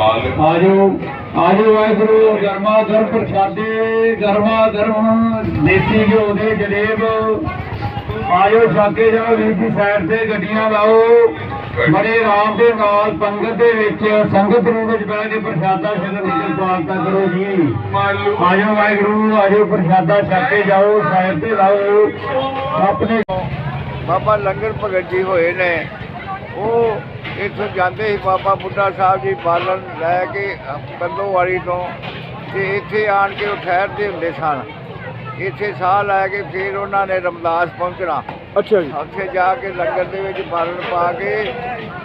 ਆਜੋ ਆਜੋ ਵਾਹਿਗੁਰੂ ਗਰਮਾ ਗਰਮ ਪ੍ਰਸ਼ਾਦੇ ਗਰਮਾ ਗਰਮ ਦੇਸੀ ਘਿਓ ਦੇ ਜਲੇਬ। ਆਜੋ ਛਾਕੇ ਜਾਓ ਵੀਰ ਜੀ ਸਾਈਡ ਤੇ ਗੱਡੀਆਂ ਲਾਓ। ਬੜੇ ਆਰਾਮ ਦੇ ਨਾਲ ਪੰਗਤ ਦੇ ਵਿੱਚ ਸੰਗਤ ਰੂਮ ਵਿੱਚ ਬਹਿ ਕੇ ਪ੍ਰਸ਼ਾਦਾ ਛਕਣ ਦੀ ਸਵਾਗਤ ਕਰੋ ਜੀ। ਮਾਲੂ ਆਜੋ ਵਾਹਿਗੁਰੂ ਆਜੋ ਪ੍ਰਸ਼ਾਦਾ ਛਕ ਕੇ ਜਾਓ ਸਾਈਡ ਤੇ ਲਾਓ। ਆਪਣੇ ਬਾਬਾ ਲੰਗਰ ਭਗਤ ਜੀ ਹੋਏ ਨੇ। ਉਹ ਇੱਥੋਂ ਜਾਂਦੇ ਸੀ ਬਾਬਾ ਬੁੱਢਾ ਸਾਹਿਬ ਜੀ ਬਾਲਣ ਲੈ ਕੇ ਕੰਦੋਵਾਲੀ ਤੋਂ ਤੇ ਇੱਥੇ ਆਣ ਕੇ ਉਹ ਠਹਿਰਦੇ ਹੁੰਦੇ ਸਨ। ਇੱਥੇ ਸਾਹ ਲੈ ਕੇ ਫਿਰ ਉਹਨਾਂ ਨੇ ਰਮਦਾਸ ਪਹੁੰਚਣਾ। ਅੱਛਾ ਜੀ। ਉੱਥੇ ਜਾ ਕੇ ਲੰਗਰ ਦੇ ਵਿੱਚ ਬਾਲਣ ਪਾ ਕੇ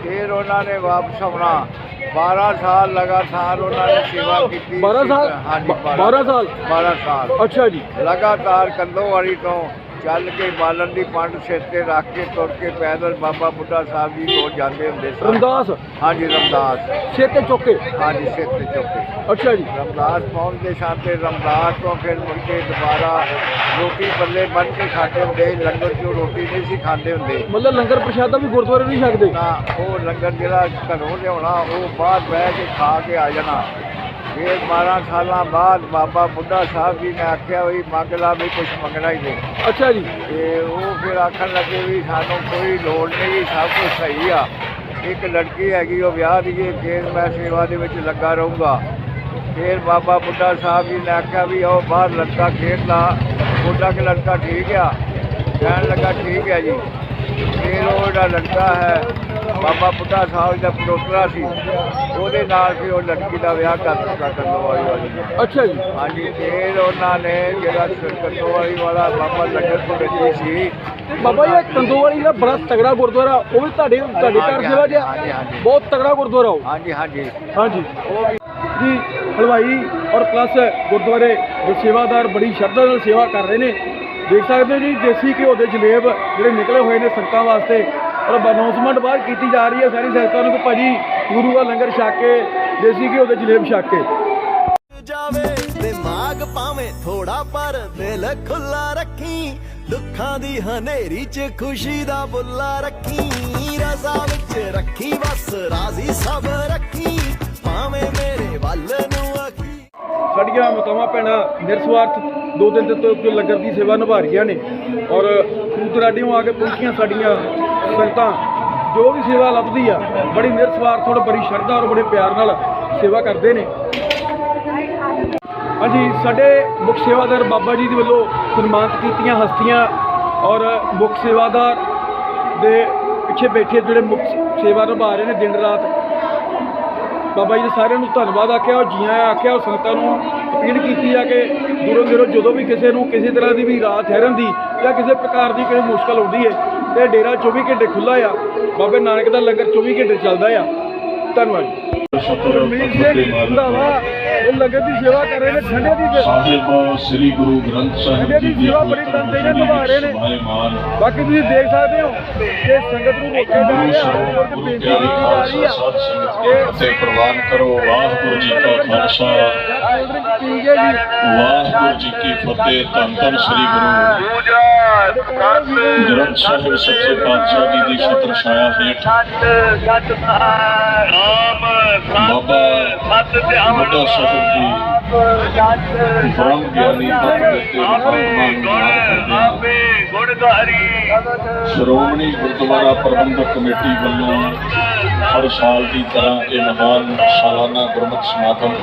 ਫਿਰ ਉਹਨਾਂ ਨੇ ਵਾਪਸ ਆਉਣਾ। 12 ਸਾਲ ਲਗਾਤਾਰ ਉਹਨਾਂ ਨੇ ਸੇਵਾ ਕੀਤੀ। 12 ਸਾਲ? ਹਾਂਜੀ 12 ਸਾਲ? 12 ਸਾਲ। ਅੱਛਾ ਜੀ। ਲਗਾਤਾਰ ਕੰਦੋਵਾਲੀ ਤੋਂ ਚੱਲ ਕੇ ਬਾਲਣ ਦੀ ਪੰਡ ਸਿਰ ਤੇ ਰੱਖ ਕੇ ਤੁਰ ਕੇ ਪੈਦਲ ਬਾਬਾ ਬੁੱਢਾ ਸਾਹਿਬ ਜੀ ਕੋਲ ਜਾਂਦੇ ਹੁੰਦੇ ਸਨ ਰਮਦਾਸ? ਹਾਂਜੀ ਰਮਦਾਸ। ਸਿਰ ਤੇ ਚੁੱਕ? ਕੇ ਹਾਂਜੀ ਸਿਰ ਤੇ ਚੁੱਕੇ। ਅੱਛਾ ਜੀ। ਰਮਦਾਸ ਪਹੁੰਚਦੇ ਸਨ ਤੇ ਰਮਦਾਸ ਤੋਂ ਫਿਰ ਮੁੜ ਕੇ ਦੁਬਾਰਾ ਰੋਟੀ ਪੱਲੇ ਬੰਨ ਕੇ ਖਾਂਦੇ ਹੁੰਦੇ ਸੀ। ਲੰਗਰ ਚੋਂ ਰੋਟੀ ਨਹੀਂ ਸੀ ਖਾਂਦੇ ਹੁੰਦੇ। ਮਤਲਬ ਲੰਗਰ ਪ੍ਰਸ਼ਾਦਾ ਵੀ ਗੁਰਦੁਆਰੇ ਨਹੀਂ ਛਕਦੇ? ਨਾ ਉਹ ਲੰਗਰ ਜਿਹੜਾ ਘਰੋਂ ਲਿਆਉਣਾ ਉਹ ਬਾਹਰ ਬਹਿ ਕੇ ਖਾ ਕੇ ਆ ਜਾਣਾ। ਫਿਰ 12 ਸਾਲਾਂ ਬਾਅਦ ਬਾਬਾ ਬੁੱਢਾ ਸਾਹਿਬ ਜੀ ਨੇ ਆਖਿਆ ਵੀ ਮੰਗ ਲਾ ਵੀ ਕੁਝ ਮੰਗਣਾ ਹੀ ਨਹੀਂ। ਅੱਛਾ ਜੀ। ਤੇ ਉਹ ਫਿਰ ਆਖਣ ਲੱਗੇ ਵੀ ਸਾਨੂੰ ਕੋਈ ਲੋੜ ਨਹੀਂ ਸਭ ਕੁਝ ਸਹੀ ਆ। ਇੱਕ ਲੜਕੀ ਹੈਗੀ ਉਹ ਵਿਆਹ ਦੀਏ ਫਿਰ ਮੈਂ ਸੇਵਾ ਦੇ ਵਿੱਚ ਲੱਗਾ ਰਹੂੰਗਾ। ਫਿਰ ਬਾਬਾ ਬੁੱਢਾ ਸਾਹਿਬ ਜੀ ਨੇ ਆਖਿਆ ਵੀ ਉਹ ਬਾਹਰ ਲੜਕਾ ਖੇਡਦਾ ਬੁੱਢਾ ਕਿ ਲੜਕਾ ਠੀਕ ਆ? ਕਹਿਣ ਲੱਗਾ ਠੀਕ ਹੈ ਜੀ। ਫਿਰ ਉਹ ਜਿਹੜਾ ਲੜਕਾ ਹੈ ਬਾਬਾ ਬੁੱਢਾ ਸਾਹਿਬ ਦਾ ਪੜੋਤਰਾ ਸੀ। ਉਹਦੇ ਨਾਲ ਫਿਰ ਉਹ ਲੜਕੀ ਦਾ ਵਿਆਹ ਕਰ ਦਿੱਤਾ ਕੰਦੋਵਾਲੀ ਵਾਲੀ ਅੱਛਾ ਜੀ। ਹਾਂਜੀ ਫਿਰ ਉਹਨਾਂ ਨੇ ਜਿਹੜਾ ਕੰਦੋਵਾਲੀ ਵਾਲਾ ਬਾਬਾ ਲੰਗਰ ਭਗਤ ਜੀ ਸੀ। ਬਾਬਾ ਇਹ ਕੰਦੋਵਾਲੀ ਦਾ ਬੜਾ ਤਗੜਾ ਗੁਰਦੁਆਰਾ ਉਹ ਵੀ ਤੁਹਾਡੇ ਤੁਹਾਡੇ ਘਰ ਸੇਵਾ ਜਿਹਾ। ਬਹੁਤ ਤਗੜਾ ਗੁਰਦੁਆਰਾ ਉਹ। ਹਾਂਜੀ ਹਾਂਜੀ। ਹਾਂਜੀ। ਉਹ ਵੀ ਜੀ ਹਲਵਾਈ ਔਰ ਪਲੱਸ ਗੁਰਦੁਆਰੇ ਦੇ ਸੇਵਾਦਾਰ ਬੜੀ ਸ਼ਰਧਾ ਨਾਲ ਸੇਵਾ ਕਰ ਰਹੇ ਨੇ। ਦੇਖ ਸਕਦੇ ਹੋ ਜੀ ਦੇਸੀ ਘਿਓ ਦੇ ਜਲੇਬ ਜਿਹੜੇ ਨਿਕਲੇ ਹੋਏ ਨੇ ਸੰਗਤਾਂ ਵਾਸਤੇ। ਔਰ ਅਨਾਉਂਸਮੈਂਟ ਬਾਹਰ ਕੀਤੀ ਜਾ ਰਹੀ ਹੈ ਸਾਰੀ ਸੰਗਤਾਂ ਨੂੰ ਕਿ ਭਾਜੀ ਗੁਰੂ ਦਾ ਲੰਗਰ ਛਕ ਕੇ ਦੇਸੀ ਘਿਓ ਦੇ ਜਲੇਬ ਛਕ ਕੇ। ਜਾਵੇ ਦਿਮਾਗ ਪਾਵੇਂ ਥੋੜਾ ਪਰ ਦਿਲ ਖੁੱਲਾ ਰੱਖੀ ਦੁੱਖਾਂ ਦੀ ਹਨੇਰੀ 'ਚ ਖੁਸ਼ੀ ਦਾ ਬੁੱਲਾ ਰੱਖੀ ਰਜ਼ਾ ਵਿੱਚ ਰੱਖੀ ਬਸ ਰਾਜ਼ੀ ਸਭ ਰੱਖੀ ਭਾਵੇਂ ਮੇਰੇ ਵੱਲ ਨੂੰ ਆਖੀ ਸਾਡੀਆਂ ਮਾਤਾਵਾਂ ਭੈਣਾਂ ਨਿਰਸਵਾਰਥ ਦੋ ਦਿਨ ਦੇ ਤੋਂ ਜੋ ਲੰਗਰ ਦੀ ਸੇਵਾ ਨਿਭਾ ਰਹੀਆਂ ਨੇ। ਔਰ ਦੂਤਰਾਡੀਆਂ ਆ ਕੇ ਪਹੁੰਚੀਆਂ ਸਾਡੀਆਂ ਸੰਗਤਾਂ, ਜੋ ਵੀ ਸੇਵਾ ਲੱਭਦੀ ਆ, ਬੜੀ ਨਿਰਸਵਾਰਥ ਔਰ ਬੜੀ ਸ਼ਰਧਾ ਔਰ ਬੜੇ ਪਿਆਰ ਨਾਲ ਸੇਵਾ ਕਰਦੇ ਨੇ। ਹਾਂਜੀ, ਸਾਡੇ ਮੁੱਖ ਸੇਵਾਦਾਰ ਬਾਬਾ ਜੀ ਦੇ ਵੱਲੋਂ ਸਨਮਾਨਿਤ ਕੀਤੀਆਂ ਹਸਤੀਆਂ ਔਰ ਮੁੱਖ ਸੇਵਾਦਾਰ ਦੇ ਪਿੱਛੇ ਬੈਠੇ ਜਿਹੜੇ ਮੁੱਖ ਸੇਵਾ ਨਿਭਾ ਰਹੇ ਨੇ ਦਿਨ ਰਾਤ। ਬਾਬਾ ਜੀ ਨੇ ਸਾਰਿਆਂ ਨੂੰ ਧੰਨਵਾਦ ਆਖਿਆ ਔਰ ਜੀਆਂ ਆਖਿਆ ਔਰ ਸੰਗਤਾਂ ਨੂੰ ਅਪੀਲ ਕੀਤੀ ਆ ਕਿ ਦੂਰੋਂ ਦੂਰੋਂ ਜਦੋਂ ਵੀ ਕਿਸੇ ਨੂੰ ਕਿਸੇ ਤਰ੍ਹਾਂ ਦੀ ਵੀ ਰਾਤ ਠਹਿਰਨ ਦੀ ਜਾਂ ਕਿਸੇ ਪ੍ਰਕਾਰ ਦੀ ਕੋਈ ਮੁਸ਼ਕਲ ਆਉਂਦੀ ਹੈ ਤੇ ਡੇਰਾ 24 ਘੰਟੇ ਖੁੱਲਾ ਆ ਬਾਬੇ ਨਾਨਕ ਦਾ ਲੰਗਰ 24 ਘੰਟੇ ਚੱਲਦਾ ਆ। ਧੰਨਵਾਦ ਲੰਗਰ ਦੀ ਸੇਵਾ ਕਰ ਰਹੇ ਨੇ ਠੰਡੇ ਦੀ ਸਾਹਿਬ ਸ੍ਰੀ ਗੁਰੂ ਗ੍ਰੰਥ ਸਾਹਿਬ ਠੰਡੇ ਜੀ ਦੀ ਦੀ ਸੇਵਾ ਬੜੀ ਤਨਦੇਹੀ ਨਾਲ ਨਿਭਾ ਰਹੇ ਨੇ। ਬਾਕੀ ਤੁਸੀਂ ਦੇਖ ਸਕਦੇ ਹੋ ਕਿ ਸੰਗਤ ਨੂੰ ਰੋਕਿਆ ਜਾ ਰਿਹਾ ਹੈ ਔਰ ਬੇਨਤੀ ਕੀਤੀ ਜਾ ਰਹੀ ਆ। ਪ੍ਰਵਾਨ ਕਰੋ ਵਾਹਿਗੁਰੂ ਜੀ ਕਾ ਖਾਲਸਾ। ਜੀ? ਵਾਹਿਗੁਰੂ ਜੀ ਕੀ ਫਤਿਹ ਧੰਨ ਧੰਨ ਸ੍ਰੀ ਗੁਰੂ। ਗ੍ਰੰਥ ਸਾਹਿਬ ਸੱਚੇ ਪਾਤਸ਼ਾਹ ਜੀ ਦੀ ਛਤਰ ਛਾਇਆ ਹੇਠ। ਬਾਬਾ ਬੁੱਢਾ ਸਾਹਿਬ ਜੀ। ਬ੍ਰਹਮ ਗਿਆਨੀ ਸ਼੍ਰੋਮਣੀ ਗੁਰਦੁਆਰਾ ਪ੍ਰਬੰਧਕ ਕਮੇਟੀ ਵੱਲੋਂ ਹਰ ਸਾਲ ਦੀ ਤਰ੍ਹਾਂ ਇਹ ਮਹਾਨ ਸਾਲਾਨਾ ਗੁਰਮਤਿ ਸਮਾਗਮ।